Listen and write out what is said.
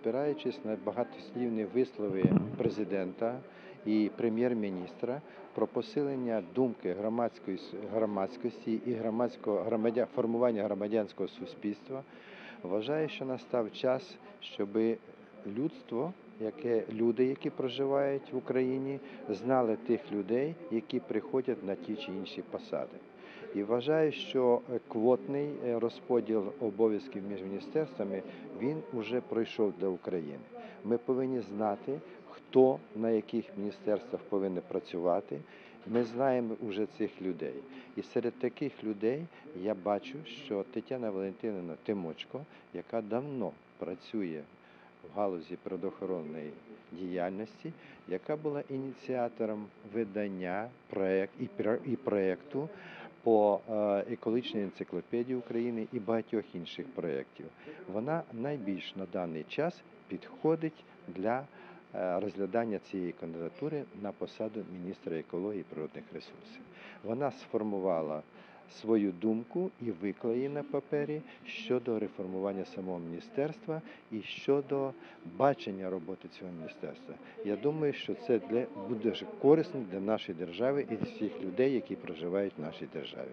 спираючись на багатослівні вислови президента і прем'єр-міністра про посилення думки громадської громадськості і громадського громадя, формування громадянського суспільства, вважаю, що настав час, щоб людство, яке люди, які проживають в Україні, знали тих людей, які приходять на ті чи інші посади. І вважаю, що е, квотний е, розподіл обов'язків між міністерствами він уже пройшов для України. Ми повинні знати, хто на яких міністерствах повинен працювати. Ми знаємо вже цих людей. І серед таких людей я бачу, що Тетяна Валентинівна Тимочко, яка давно працює в галузі природоохоронної діяльності, яка була ініціатором видання проект і, пр- і проекту по е, екологічній енциклопедії України і багатьох інших проєктів. Вона найбільш на даний час підходить для е, розглядання цієї кандидатури на посаду міністра екології і природних ресурсів. Вона сформувала свою думку і виклала на папері щодо реформування самого міністерства і щодо бачення роботи цього міністерства. Я думаю, що це для буде корисно для нашої держави і всіх людей, які проживають в нашій державі.